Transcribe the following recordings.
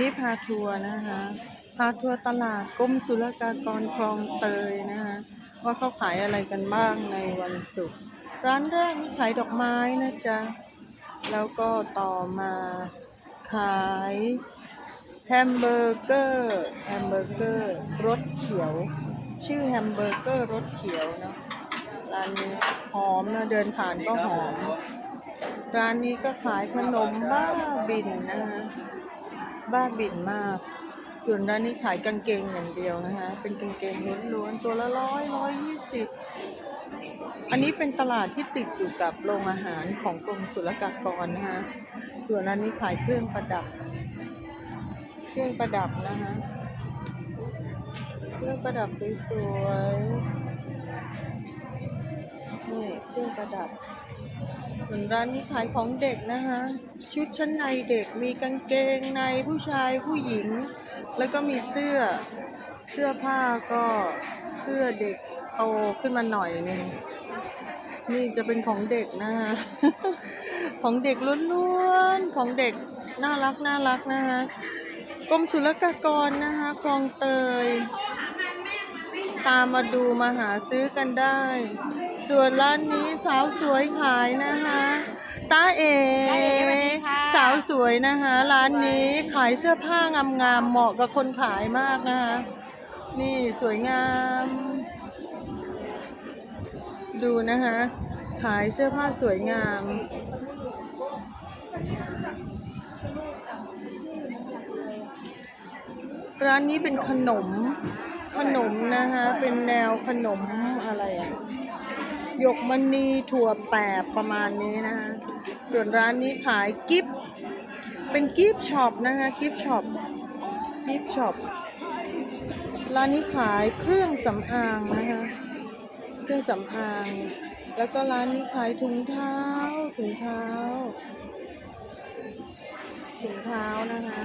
นี้พาทัวร์นะคะ พาทัวร์ตลาดกรมศุลกากรคลองเตยนะคะ ว่าเขาขายอะไรกันบ้างในวันศุกร์ ร้านแรกนี่ขายดอกไม้นะจ๊ะ แล้วก็ต่อมาขายแฮมเบอร์เกอร์แฮมเบอร์เกอร์รสเขียว ชื่อแฮมเบอร์เกอร์รสเขียวเนาะร้านนี้หอมนะเดินผ่านก็หอม ร้านนี้ก็ขายขนมบ้าบินนะคะ บ้าบินมาก ส่วนร้านนี้ขายกางเกงอย่างเดียวนะคะ เป็นกางเกงล้วนๆตัวละร้อยร้อยยี่สิบอันนี้เป็นตลาดที่ติดอยู่กับโรงอาหารของกรมศุลกากรนะคะ ส่วนอันนี้ขายเครื่องประดับ เครื่องประดับนะคะ เครื่องประดับสวยๆนี่เครื่องประดับ ส่วนร้านนี้ขายของเด็กนะคะ ชุดชั้นในเด็กมีกางเกงในผู้ชายผู้หญิง แล้วก็มีเสื้อเสื้อผ้าก็เสื้อเด็กโตขึ้นมาหน่อยนึงนี่จะเป็นของเด็กนะคะ ของเด็กล้วนๆของเด็กน่ารักน่ารักนะคะกรมศุลกากรนะคะคลองเตย ตามมาดูมาหาซื้อกันได้ ส่วนร้านนี้สาวสวยขายนะคะตาเอสาวสวยนะคะ ร้านนี้ขายเสื้อผ้างามๆเหมาะกับคนขายมากนะคะ นี่สวยงาม ดูนะคะ ขายเสื้อผ้าสวยงาม ร้านนี้เป็นขนม ขนมนะคะ เป็นแนวขนมอะไรอะหยกมณีถั่วแปบประมาณนี้นะคะ ส่วนร้านนี้ขายกิฟต์เป็นกิฟต์ช็อปนะคะกิฟต์ช็อปกิฟต์ช็อปร้านนี้ขายเครื่องสำอางนะคะ เครื่องสำอาง แล้วก็ร้านนี้ขายถุงเท้าถุงเท้าถุงเท้านะคะ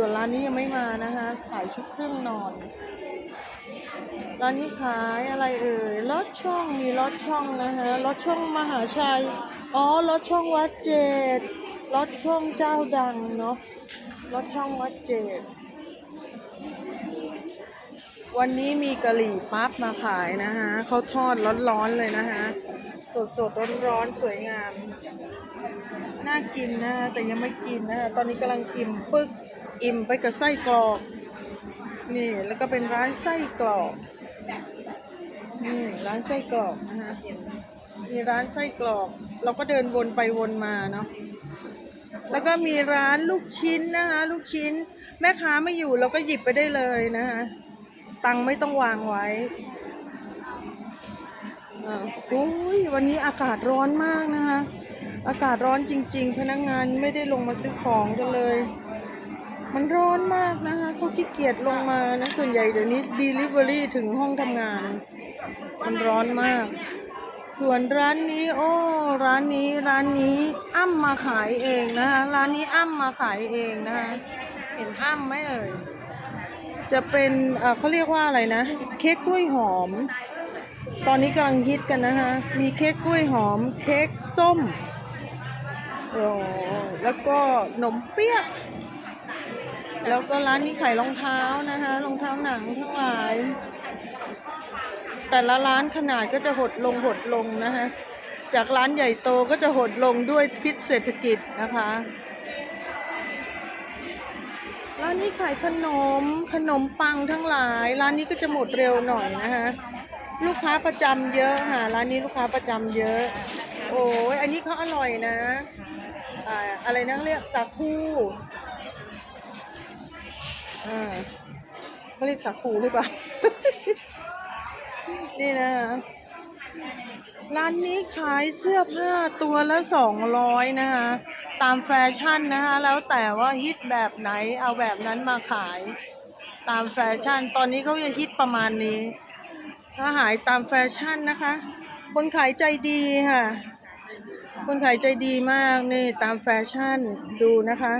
ส่วนร้านนี้ยังไม่มานะคะขายชุดเครื่องนอน ร้านนี้ขายอะไรเอ่ยลอดช่องมีลอดช่องนะคะลอดช่องมหาชัยอ๋อลอดช่องวัดเจดลอดช่องเจ้าดังเนาะลอดช่องวัดเจดวันนี้มีกะหรี่ปั๊บมาขายนะคะเขาทอดร้อนๆเลยนะคะสดๆร้อนๆสวยงาม น่ากินนะแต่ยังไม่กินนะตอนนี้กำลังกิน ปึ๊ก อิ่มไปกับไส้กรอก นี่แล้วก็เป็นร้านไส้กรอกนี่ร้านไส้กรอกนะคะมีร้านไส้กรอก เราก็เดินวนไปวนมาเนาะแล้วก็มีร้านลูกชิ้นนะคะลูกชิ้น แม่ค้าไม่อยู่เราก็หยิบไปได้เลยนะคะตังค์ไม่ต้องวางไว้อ่าโอ้ยวันนี้อากาศร้อนมากนะคะ อากาศร้อนจริง ๆ พนักงานไม่ได้ลงมาซื้อของกันเลย มันร้อนมากนะคะเขาขี้เกียจลงมานะ ส่วนใหญ่เดี๋ยวนี้ Delivery ถึงห้องทำงาน มันร้อนมาก ส่วนร้านนี้ โอ้ ร้านนี้ร้านนี้อ้ำมาขายเองนะคะร้านนี้อ้ำมาขายเองนะคะเห็นอ้ำไหมเอ่ยจะเป็นเอ่อเขาเรียกว่าอะไรนะ เค้กกล้วยหอม ตอนนี้กำลังฮิตกันนะคะ มีเค้กกล้วยหอม เค้กส้มโอ้แล้วก็ขนมเปี๊ยะ แล้วก็ร้านนี้ขายรองเท้านะคะรองเท้าหนังทั้งหลาย แต่ละร้านขนาดก็จะหดลงหดลงนะคะจากร้านใหญ่โตก็จะหดลงด้วยพิษเศรษฐกิจนะคะร้านนี้ขายขนมขนมปังทั้งหลาย ร้านนี้ก็จะหมดเร็วหน่อยนะคะลูกค้าประจำเยอะค่ะร้านนี้ลูกค้าประจำเยอะ โอ้ยอันนี้เขาอร่อยนะ อะไรนะเรียกสาคู อ่าเขาเรียกสาคูหรือเปล่า นี่นะ ร้านนี้ขายเสื้อผ้าตัวละสองร้อยนะคะ ตามแฟชั่นนะคะ แล้วแต่ว่าฮิตแบบไหนเอาแบบนั้นมาขาย ตามแฟชั่น ตอนนี้เขายังฮิตประมาณนี้ ถ้าหายตามแฟชั่นนะคะ คนขายใจดีค่ะ คนขายใจดีมากนี่ตามแฟชั่นดูนะคะ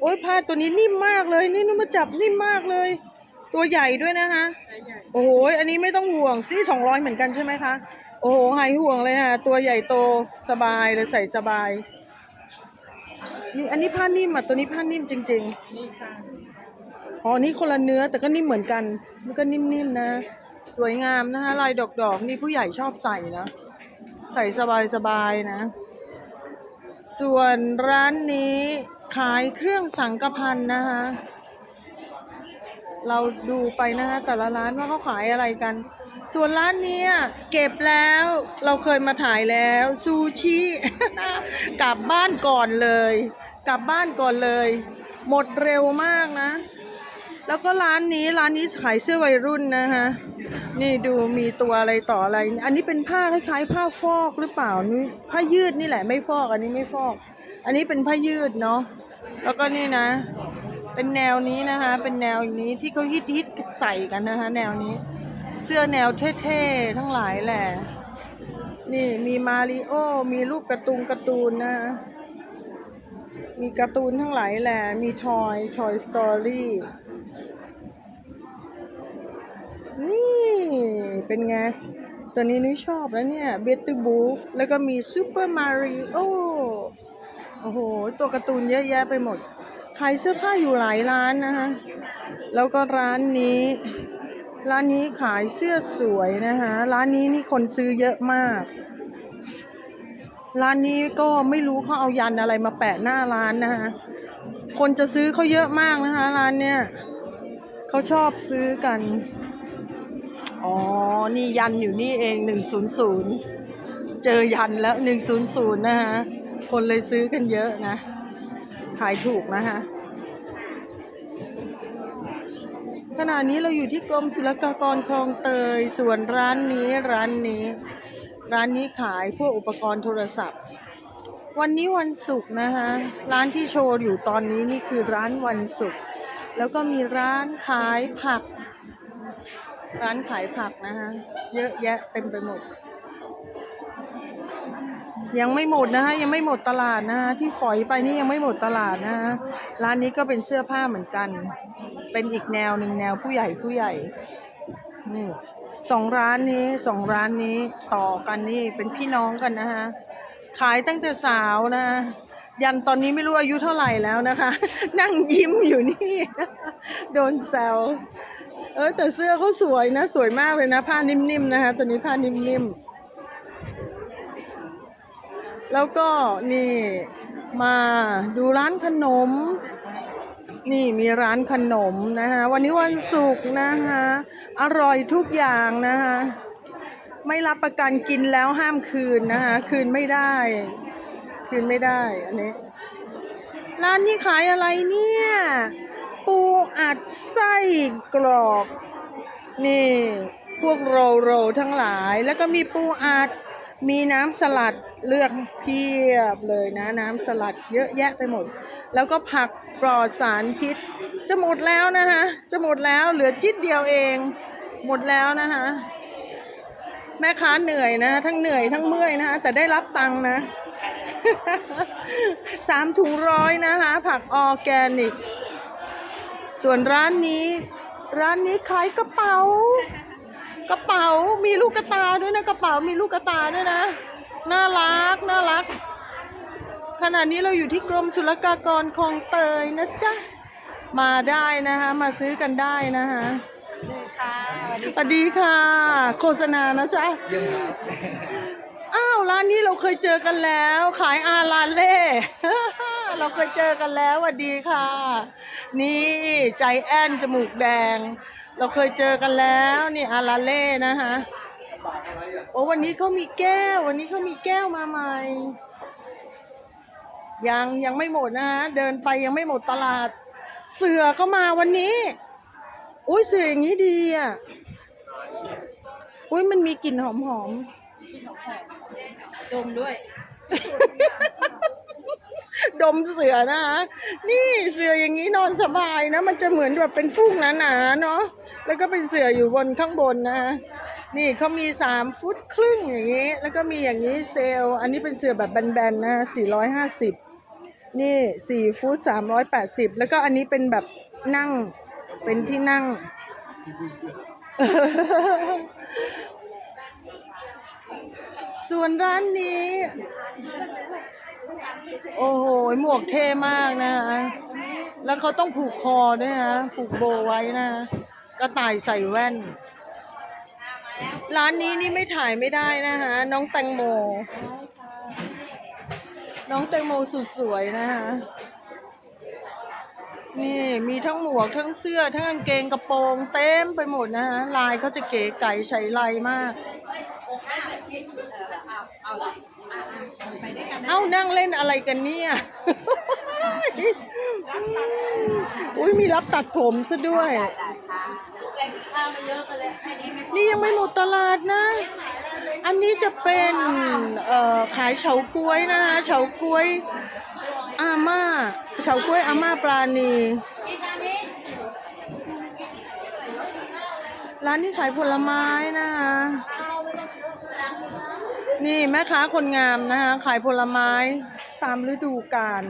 โอ้ยผ้าตัวนี้นิ่มมากเลย นี่นุ่มมาจับนิ่มมากเลย ตัวใหญ่ด้วยนะคะ โอ้โหอันนี้ไม่ต้องห่วงซี่สองร้อยเหมือนกันใช่ไหมคะ โอ้โหหายห่วงเลยค่ะ ตัวใหญ่โตสบายเลยใส่สบาย นี่อันนี้ผ้านิ่มอะ ตัวนี้ผ้านิ่มจริงๆอ๋อนี่คนละเนื้อแต่ก็นิ่มเหมือนกัน มันก็นิ่มๆนะ สวยงามนะคะ ลายดอกๆนี่ผู้ใหญ่ชอบใส่นะ ใส่สบายๆนะ ส่วนร้านนี้ขายเครื่องสังกพันนะคะ เราดูไปนะคะแต่ละร้านว่าเขาขายอะไรกัน ส่วนร้านนี้เก็บแล้วเราเคยมาถ่ายแล้วซูชิ กลับบ้านก่อนเลย กลับบ้านก่อนเลย หมดเร็วมากนะ แล้วก็ร้านนี้ร้านนี้ขายเสื้อวัยรุ่นนะคะ นี่ดูมีตัวอะไรต่ออะไร อันนี้เป็นผ้าคล้ายๆ ผ้าฟอกหรือเปล่านี่ผ้ายืดนี่แหละไม่ฟอก อันนี้ไม่ฟอก อันนี้เป็นผ้ายืดเนาะแล้วก็นี่นะ เป็นแนวนี้นะคะ เป็นแนวอย่างนี้ที่เขาฮิตฮิตใส่กันนะคะ แนวนี้ เสื้อแนวเท่ๆทั้งหลายแหละนี่มีมาริโอมีรูปการ์ตูนการ์ตูนนะมีการ์ตูนทั้งหลายแหละมีทอยทอยสตอรี่ นี่ เป็นไง ตัวนี้นุ้ยชอบแล้วเนี่ยเบตตูบูฟแล้วก็มีซูเปอร์มาริโอโอ้โห ตัวการ์ตูนเยอะแยะไปหมดขายเสื้อผ้าอยู่หลายร้านนะคะ แล้วก็ร้านนี้ ร้านนี้ขายเสื้อสวยนะคะ ร้านนี้นี่คนซื้อเยอะมาก ร้านนี้ก็ไม่รู้เขาเอายันอะไรมาแปะหน้าร้านนะคะ คนจะซื้อเขาเยอะมากนะคะ ร้านเนี้ย เขาชอบซื้อกัน อ๋อ นี่ยันอยู่นี่เองหนึ่งศูนย์ศูนย์เจอยันแล้วหนึ่งศูนย์ศูนย์นะคะคนเลยซื้อกันเยอะนะ ขายถูกนะคะขณะนี้เราอยู่ที่กรมศุลกากรคลองเตย ส่วนร้านนี้ร้านนี้ ร้านนี้ขายพวกอุปกรณ์โทรศัพท์ วันนี้วันศุกร์นะคะ ร้านที่โชว์อยู่ตอนนี้นี่คือร้านวันศุกร์ แล้วก็มีร้านขายผัก ร้านขายผักนะคะเยอะแยะเต็มไปหมด ยังไม่หมดนะคะยังไม่หมดตลาดนะคะที่ฝอยไปนี่ยังไม่หมดตลาดนะคะร้านนี้ก็เป็นเสื้อผ้าเหมือนกัน เป็นอีกแนวหนึ่งแนวผู้ใหญ่ผู้ใหญ่นี่สองร้านนี้สองร้านนี้ต่อกันนี่เป็นพี่น้องกันนะคะขายตั้งแต่สาวนะะ ยันตอนนี้ไม่รู้อายุเท่าไหร่แล้วนะคะ นั่งยิ้มอยู่นี่ โดนแซวเออแต่เสื้อเขาสวยนะ สวยมากเลยนะ ผ้านิ่มๆนะคะตัวนี้ผ้านิ่มๆ แล้วก็นี่มาดูร้านขนม นี่มีร้านขนมนะคะวันนี้วันศุกร์นะคะอร่อยทุกอย่างนะคะไม่รับประกันกินแล้วห้ามคืนนะคะคืนไม่ได้ คืนไม่ได้ อันนี้ ร้านนี้ขายอะไรเนี่ย ปูอัดไส้กรอบนี่ พวกโรลโรลทั้งหลาย แล้วก็มีปูอัด มีน้ำสลัดเลือกเพียบเลยนะ น้ำสลัดเยอะแยะไปหมด แล้วก็ผักปลอดสารพิษ จะหมดแล้วนะคะจะหมดแล้วเหลือจิตเดียวเอง หมดแล้วนะคะแม่ค้าเหนื่อยนะ ทั้งเหนื่อยทั้งเมื่อยนะคะแต่ได้รับตังค์นะ สามถุงร้อยนะคะ ผักออร์แกนิก ส่วนร้านนี้ ร้านนี้ขายกระเป๋า กระเป๋ามีลูกกระตาด้วยนะ กระเป๋ามีลูกกระตาด้วยนะ น่ารัก น่ารัก ขณะนี้เราอยู่ที่กรมศุลกากรคลองเตยนะจ๊ะ มาได้นะคะ มาซื้อกันได้นะคะนี่ค่ะสวัสดีสวัสดีค่ะ โฆษณานะจ๊ะเยี่ยมครับอ้านนี้เราเคยเจอกันแล้ว ขายอาลาเล่ เราเคยเจอกันแล้วสวัสดีค่ะ นี่ใจแอนจมูกแดง เราเคยเจอกันแล้วนี่อาลาเล่นะคะโอ้วันนี้เขามีแก้ว วันนี้เขามีแก้วมาใหม่ ยังยังไม่หมดนะฮะเดินไปยังไม่หมดตลาด เสือก็มาวันนี้อุ้ยเสืออย่างนี้ดีอะอุ้ยมันมีกลิ่นหอมหอม ๆดมด้วย ดมเสือนะคะนี่เสืออย่างนี้นอนสบายนะ มันจะเหมือนแบบเป็นฟูกหนาๆเนาะแล้วก็เป็นเสืออยู่บนข้างบนนะนี่เขามีสามฟุตครึ่งอย่างนี้ แล้วก็มีอย่างนี้เซลอันนี้เป็นเสือแบบแบนๆนะสี่ร้อยห้าสิบนี่สี่ฟุตสามร้อยแปดสิบแล้วก็อันนี้เป็นแบบนั่งเป็นที่นั่ง ส่วนร้านนี้ โอ้โห หมวกเท่มากนะคะแล้วเขาต้องผูกคอด้วยนะผูกโบไว้นะกระต่ายใส่แว่น ร้านนี้นี่ไม่ถ่ายไม่ได้นะคะน้องแตงโม น้องแตงโมสุดสวยนะคะนี่มีทั้งหมวกทั้งเสื้อ ทั้งกางเกงกระโปรงเต็มไปหมดนะคะลายเขาจะเก๋ไก๋ใช้ลายมาก เอ้านั่งเล่นอะไรกันเนี่ย อุ้ยมีรับตัดผมซะด้วย นี่ยังไม่หมดตลาดนะ อันนี้จะเป็นเอ่อขายเฉาก๊วยนะคะเฉาก๊วยอาม่าเฉาก๊วยอาม่าปราณีร้านนี้ขายผลไม้นะคะ นี่แม่ค้าคนงามนะคะ ขายผลไม้ตามฤดูกาล